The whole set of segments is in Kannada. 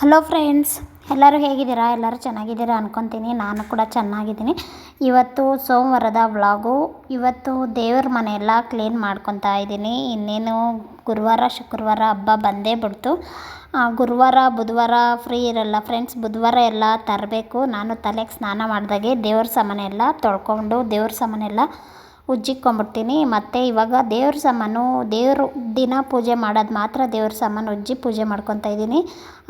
ಹಲೋ ಫ್ರೆಂಡ್ಸ್ ಎಲ್ಲರೂ ಹೇಗಿದ್ದೀರಾ? ಎಲ್ಲರೂ ಚೆನ್ನಾಗಿದ್ದೀರಾ ಅನ್ಕೊತೀನಿ. ನಾನು ಕೂಡ ಚೆನ್ನಾಗಿದ್ದೀನಿ. ಇವತ್ತು ಸೋಮವಾರದ ವ್ಲಾಗು. ಇವತ್ತು ದೇವ್ರ ಮನೆಯೆಲ್ಲ ಕ್ಲೀನ್ ಮಾಡ್ಕೊತಾ ಇದ್ದೀನಿ. ಇನ್ನೇನು ಗುರುವಾರ, ಶುಕ್ರವಾರ ಹಬ್ಬ ಬಂದೇ ಬಿಡ್ತು. ಗುರುವಾರ, ಬುಧವಾರ ಫ್ರೀ ಇರಲ್ಲ ಫ್ರೆಂಡ್ಸ್ ಬುಧವಾರ ಎಲ್ಲ ತರಬೇಕು. ನಾನು ತಲೆಗೆ ಸ್ನಾನ ಮಾಡಿದಾಗೆ ದೇವ್ರ ಸಾಮಾನೆಲ್ಲ ತೊಳ್ಕೊಂಡು ದೇವ್ರ ಸಾಮಾನೆಲ್ಲ ಉಜ್ಜಿಕೊಂಬಿಡ್ತೀನಿ. ಮತ್ತು ಇವಾಗ ದೇವ್ರ ಸಾಮಾನು, ದೇವರು ದಿನ ಪೂಜೆ ಮಾಡೋದು ಮಾತ್ರ ದೇವ್ರ ಸಾಮಾನು ಉಜ್ಜಿ ಪೂಜೆ ಮಾಡ್ಕೊತಾ ಇದ್ದೀನಿ.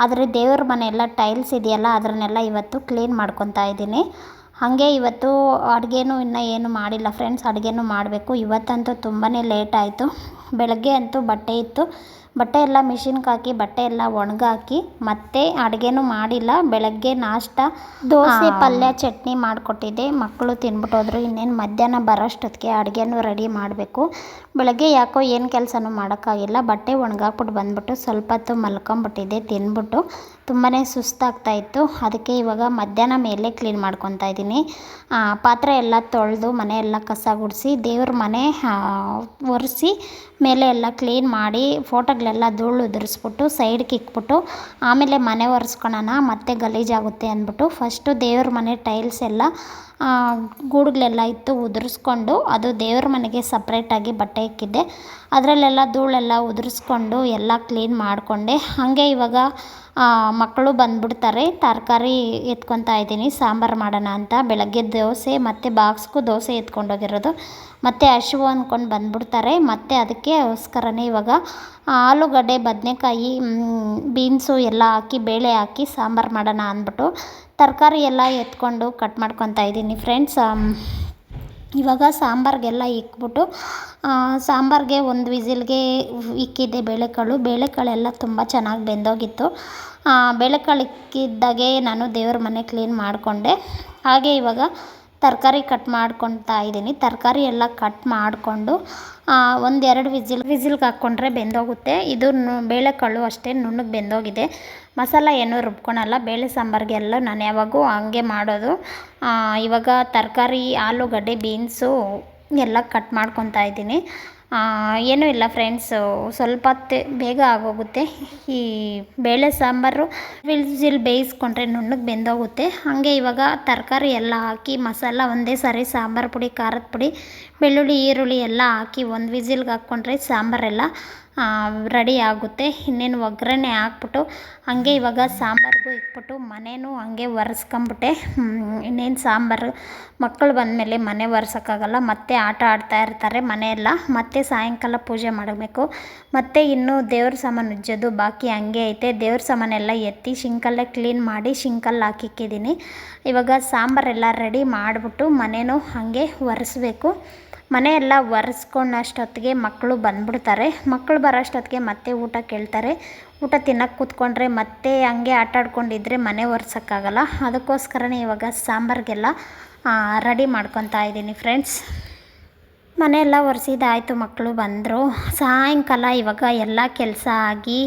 ಆದರೆ ದೇವ್ರ ಮನೆ ಎಲ್ಲ ಟೈಲ್ಸ್ ಇದೆಯಲ್ಲ ಅದನ್ನೆಲ್ಲ ಇವತ್ತು ಕ್ಲೀನ್ ಮಾಡ್ಕೊತಾ ಇದ್ದೀನಿ. ಹಾಗೆ ಇವತ್ತು ಅಡುಗೆನೂ ಇನ್ನೂ ಏನು ಮಾಡಿಲ್ಲ ಫ್ರೆಂಡ್ಸ್, ಅಡುಗೆನೂ ಮಾಡಬೇಕು. ಇವತ್ತಂತೂ ತುಂಬಾ ಲೇಟ್ ಆಯಿತು. ಬೆಳಗ್ಗೆ ಅಂತೂ ಬಟ್ಟೆ ಇತ್ತು. ಬಟ್ಟೆ ಎಲ್ಲ ಮಿಷಿನ್ಗೆ ಹಾಕಿ ಬಟ್ಟೆ ಎಲ್ಲ ಒಣಗಾಕಿ ಮತ್ತೆ ಅಡುಗೆನೂ ಮಾಡಿಲ್ಲ. ಬೆಳಗ್ಗೆ ನಾಷ್ಟ ದೋಸೆ ಪಲ್ಯ ಚಟ್ನಿ ಮಾಡಿಕೊಟ್ಟಿದ್ದೆ. ಮಕ್ಕಳು ತಿನ್ಬಿಟ್ಟು ಹೋದ್ರು. ಇನ್ನೇನು ಮಧ್ಯಾಹ್ನ ಬರೋಷ್ಟೊತ್ತಿಗೆ ಅಡುಗೆನೂ ರೆಡಿ ಮಾಡಬೇಕು. ಬೆಳಗ್ಗೆ ಯಾಕೋ ಏನು ಕೆಲಸನೂ ಮಾಡೋಕ್ಕಾಗಿಲ್ಲ. ಬಟ್ಟೆ ಒಣಗಾಕ್ಬಿಟ್ಟು ಬಂದ್ಬಿಟ್ಟು ಸ್ವಲ್ಪ ಹೊತ್ತು ಮಲ್ಕೊಂಬಿಟ್ಟಿದ್ದೆ ತಿನ್ಬಿಟ್ಟು. ತುಂಬಾ ಸುಸ್ತಾಗ್ತಾ ಇತ್ತು. ಅದಕ್ಕೆ ಇವಾಗ ಮಧ್ಯಾಹ್ನ ಮೇಲೆ ಕ್ಲೀನ್ ಮಾಡ್ಕೊತಾ ಇದ್ದೀನಿ. ಪಾತ್ರೆ ಎಲ್ಲ ತೊಳೆದು ಮನೆ ಎಲ್ಲ ಕಸ ಗುಡಿಸಿ ದೇವ್ರ ಮನೆ ಒರೆಸಿ ಮೇಲೆ ಎಲ್ಲ ಕ್ಲೀನ್ ಮಾಡಿ ಫೋಟೋಗಳೆಲ್ಲ ಧೂಳು ಉದುರಿಸ್ಬಿಟ್ಟು ಸೈಡ್ಗೆ ಇಕ್ಬಿಟ್ಟು ಆಮೇಲೆ ಮನೆ ಒರೆಸ್ಕೊಳೋಣ, ಮತ್ತೆ ಗಲೀಜಾಗುತ್ತೆ ಅಂದ್ಬಿಟ್ಟು ಫಸ್ಟು ದೇವ್ರ ಮನೆ ಟೈಲ್ಸ್ ಎಲ್ಲ ಗೂಡುಗಳೆಲ್ಲ ಇತ್ತು ಉದುರಿಸ್ಕೊಂಡು ಅದು ದೇವ್ರ ಮನೆಗೆ ಸಪ್ರೇಟಾಗಿ ಬಟ್ಟೆ ಇಕ್ಕಿದ್ದೆ. ಅದರಲ್ಲೆಲ್ಲ ಧೂಳೆಲ್ಲ ಉದುರಿಸ್ಕೊಂಡು ಎಲ್ಲ ಕ್ಲೀನ್ ಮಾಡಿಕೊಂಡೆ. ಹಾಗೆ ಇವಾಗ ಮಕ್ಕಳು ಬಂದ್ಬಿಡ್ತಾರೆ. ತರಕಾರಿ ಎತ್ಕೊತಾ ಇದ್ದೀನಿ. ಸಾಂಬಾರು ಮಾಡೋಣ ಅಂತ. ಬೆಳಗ್ಗೆ ದೋಸೆ, ಮತ್ತು ಬಾಕ್ಸ್ಗೂ ದೋಸೆ ಎತ್ಕೊಂಡೋಗಿರೋದು. ಮತ್ತು ಹಸಿವು ಅಂದ್ಕೊಂಡು ಬಂದ್ಬಿಡ್ತಾರೆ. ಮತ್ತು ಅದಕ್ಕೋಸ್ಕರನೇ ಇವಾಗ ಆಲೂಗಡ್ಡೆ, ಬದನೆಕಾಯಿ ಬೀನ್ಸು ಎಲ್ಲ ಹಾಕಿ, ಬೇಳೆ ಹಾಕಿ ಸಾಂಬಾರು ಮಾಡೋಣ ಅಂದ್ಬಿಟ್ಟು ತರಕಾರಿ ಎಲ್ಲ ಎತ್ಕೊಂಡು ಕಟ್ ಮಾಡ್ಕೊತಾ ಇದ್ದೀನಿ. ಫ್ರೆಂಡ್ಸ್ ಇವಾಗ ಸಾಂಬಾರಿಗೆಲ್ಲ ಇಕ್ಬಿಟ್ಟು ಸಾಂಬಾರಿಗೆ ಒಂದು ವಿಸಿಲ್ಗೆ ಇಕ್ಕಿದ್ದೆ ಬೇಳೆಕಾಳು. ಬೇಳೆಕಾಳೆಲ್ಲ ತುಂಬ ಚೆನ್ನಾಗಿ ಬೆಂದೋಗಿತ್ತು. ಬೇಳೆಕಾಳು ಇಕ್ಕಿದ್ದಾಗೆ ನಾನು ದೇವ್ರ ಮನೆ ಕ್ಲೀನ್ ಮಾಡಿಕೊಂಡೆ. ಹಾಗೆ ಇವಾಗ ತರಕಾರಿ ಕಟ್ ಮಾಡ್ಕೊತಾ ಇದ್ದೀನಿ. ತರಕಾರಿ ಎಲ್ಲ ಕಟ್ ಮಾಡಿಕೊಂಡು ಒಂದೆರಡು ವಿಸಿಲ್, ವಿಸಿಲ್ಗೆ ಹಾಕ್ಕೊಂಡ್ರೆ ಬೆಂದೋಗುತ್ತೆ. ಇದು ಬೇಳೆಕಾಳು ಅಷ್ಟೇ ನುಣ್ಣಗೆ ಬೆಂದೋಗಿದೆ. ಮಸಾಲ ಏನೂ ರುಬ್ಕೊಳಲ್ಲ, ಬೇಳೆ ಸಾಂಬಾರಿಗೆಲ್ಲ ನಾನು ಯಾವಾಗೂ ಹಂಗೆ ಮಾಡೋದು. ಇವಾಗ ತರಕಾರಿ, ಆಲೂಗಡ್ಡೆ, ಬೀನ್ಸು ಎಲ್ಲ ಕಟ್ ಮಾಡ್ಕೊತಾ ಇದ್ದೀನಿ. ಏನೂ ಇಲ್ಲ ಫ್ರೆಂಡ್ಸು ಸ್ವಲ್ಪ ಬೇಗ ಆಗೋಗುತ್ತೆ. ಈ ಬೇಳೆ ಸಾಂಬಾರು ವಿಲ್ಸಿಲ್ ಬೇಯಿಸ್ಕೊಂಡ್ರೆ ನುಣ್ಣಗೆ ಬೆಂದೋಗುತ್ತೆ. ಹಾಗೆ ಇವಾಗ ತರಕಾರಿ ಎಲ್ಲ ಹಾಕಿ, ಮಸಾಲ ಒಂದೇ ಸಾರಿ ಸಾಂಬಾರು ಪುಡಿ, ಖಾರದ ಪುಡಿ, ಬೆಳ್ಳುಳ್ಳಿ, ಈರುಳ್ಳಿ ಎಲ್ಲ ಹಾಕಿ ಒಂದು ವಿಸಿಲ್ಗೆ ಹಾಕ್ಕೊಂಡ್ರೆ ಸಾಂಬಾರೆಲ್ಲ ರೆಡಿ ಆಗುತ್ತೆ. ಇನ್ನೇನು ಒಗ್ಗರಣೆ ಹಾಕ್ಬಿಟ್ಟು, ಹಾಗೆ ಇವಾಗ ಸಾಂಬಾರಿಗೂ ಇಟ್ಬಿಟ್ಟು ಮನೆಯೂ ಹಾಗೆ ಒರೆಸ್ಕೊಂಬಿಟ್ಟೆ. ಇನ್ನೇನು ಸಾಂಬಾರು? ಮಕ್ಕಳು ಬಂದಮೇಲೆ ಮನೆ ಒರೆಸೋಕ್ಕಾಗಲ್ಲ, ಮತ್ತೆ ಆಟ ಆಡ್ತಾ ಇರ್ತಾರೆ ಮನೆಯೆಲ್ಲ. ಮತ್ತೆ ಸಾಯಂಕಾಲ ಪೂಜೆ ಮಾಡಬೇಕು. ಮತ್ತು ಇನ್ನೂ ದೇವ್ರ ಸಾಮಾನು ಉಜ್ಜೋದು ಬಾಕಿ ಹಂಗೆ ಐತೆ. ದೇವ್ರ ಸಾಮಾನೆಲ್ಲ ಎತ್ತಿ ಶಿಂಕಲ್ಲೇ ಕ್ಲೀನ್ ಮಾಡಿ ಶಿಂಕಲ್ಲಿ ಹಾಕಿಕ್ಕಿದ್ದೀನಿ. ಇವಾಗ ಸಾಂಬಾರೆಲ್ಲ ರೆಡಿ ಮಾಡಿಬಿಟ್ಟು ಮನೆಯೂ ಹಾಗೆ ಒರೆಸ್ಬೇಕು. ಮನೆಯೆಲ್ಲ ಒರೆಸ್ಕೊಂಡಷ್ಟೊತ್ತಿಗೆ ಮಕ್ಕಳು ಬಂದ್ಬಿಡ್ತಾರೆ. ಮಕ್ಕಳು ಬರೋಷ್ಟೊತ್ತಿಗೆ ಮತ್ತೆ ಊಟ ಕೇಳ್ತಾರೆ. ಊಟ ತಿನ್ನಕ್ಕೆ ಕೂತ್ಕೊಂಡ್ರೆ ಮತ್ತೆ ಹಂಗೆ ಆಟ ಆಡ್ಕೊಂಡಿದ್ರೆ ಮನೆ ಒರೆಸೋಕ್ಕಾಗಲ್ಲ. ಅದಕ್ಕೋಸ್ಕರನೇ ಇವಾಗ ಸಾಂಬಾರಿಗೆಲ್ಲ ರೆಡಿ ಮಾಡ್ಕೊತಾ ಇದ್ದೀನಿ ಫ್ರೆಂಡ್ಸ್. ಮನೆಯೆಲ್ಲ ಒರೆಸಿದಾಯಿತು ಮಕ್ಕಳು ಬಂದರು. ಸಾಯಂಕಾಲ ಇವಾಗ ಎಲ್ಲ ಕೆಲಸ ಆಗಿ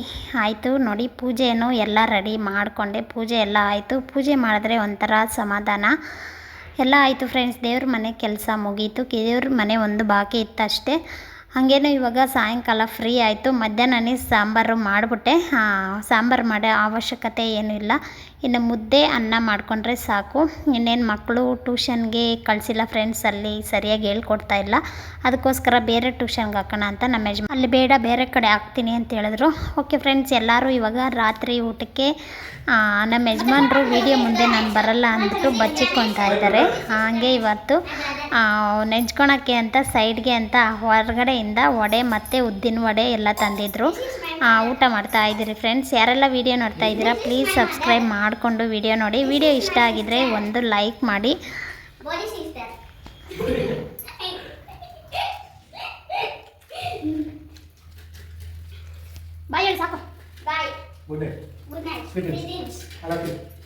ಆಯಿತು. ನೋಡಿ, ಪೂಜೆನೂ ಎಲ್ಲ ರೆಡಿ ಮಾಡಿಕೊಂಡೆ. ಪೂಜೆ ಎಲ್ಲ ಆಯಿತು. ಪೂಜೆ ಮಾಡಿದ್ರೆ ಒಂಥರ ಸಮಾಧಾನ. ಎಲ್ಲ ಆಯಿತು ಫ್ರೆಂಡ್ಸ್ ದೇವ್ರ ಮನೆ ಕೆಲಸ ಮುಗೀತು. ದೇವ್ರ ಮನೆ ಒಂದು ಬಾಕಿ ಇತ್ತು ಅಷ್ಟೇ ಹಾಗೇನು ಇವಾಗ ಸಾಯಂಕಾಲ ಫ್ರೀ ಆಯಿತು. ಮಧ್ಯಾಹ್ನನೇ ಸಾಂಬಾರು ಮಾಡಿಬಿಟ್ಟೆ. ಸಾಂಬಾರು ಮಾಡೋ ಅವಶ್ಯಕತೆ ಏನೂ ಇಲ್ಲ. ಇನ್ನು ಮುದ್ದೆ ಅನ್ನ ಮಾಡಿಕೊಂಡ್ರೆ ಸಾಕು. ಇನ್ನೇನು ಮಕ್ಕಳು ಟ್ಯೂಷನ್ಗೆ ಕಳಿಸಿಲ್ಲ ಫ್ರೆಂಡ್ಸ್ ಅಲ್ಲಿ, ಸರಿಯಾಗಿ ಹೇಳ್ಕೊಡ್ತಾ ಇಲ್ಲ. ಅದಕ್ಕೋಸ್ಕರ ಬೇರೆ ಟ್ಯೂಷನ್ಗೆ ಹಾಕೋಣ ಅಂತ ನಮ್ಮ ಯಜಮಾ ಅಲ್ಲಿ ಬೇಡ, ಬೇರೆ ಕಡೆ ಹಾಕ್ತೀನಿ ಅಂತ ಹೇಳಿದ್ರು. ಓಕೆ ಫ್ರೆಂಡ್ಸ್ ಎಲ್ಲರೂ ಇವಾಗ ರಾತ್ರಿ ಊಟಕ್ಕೆ ನಮ್ಮ ಯಜಮಾನ್ರು ವಿಡಿಯೋ ಮುಂದೆ ನಾನು ಬರಲ್ಲ ಅಂದ್ಬಿಟ್ಟು ಬಚ್ಚಿಕೊತಾ ಇದ್ದಾರೆ. ಹಾಗೆ ಇವತ್ತು ನೆಂಚ್ಕೊಳಕ್ಕೆ ಅಂತ ಸೈಡ್ಗೆ ಅಂತ, ಹೊರಗಡೆಯಿಂದ ವಡೆ ಮತ್ತು ಉದ್ದಿನ ವಡೆ ಎಲ್ಲ ತಂದಿದ್ರು. ಊಟ ಮಾಡ್ತಾ ಇದ್ದೀರಿ ಫ್ರೆಂಡ್ಸ್ ಯಾರೆಲ್ಲ ವಿಡಿಯೋ ನೋಡ್ತಾ ಇದ್ದೀರಾ ಪ್ಲೀಸ್ ಸಬ್ಸ್ಕ್ರೈಬ್ ಮಾಡಿಕೊಂಡು ವಿಡಿಯೋ ನೋಡಿ ವಿಡಿಯೋ ಇಷ್ಟ ಆಗಿದ್ರೆ ಒಂದು ಲೈಕ್ ಮಾಡಿ? ಬಾಯ್ ಹೇಳಿ ಸಾಕು ಗುಡ್ ನೈಟ್. Good night.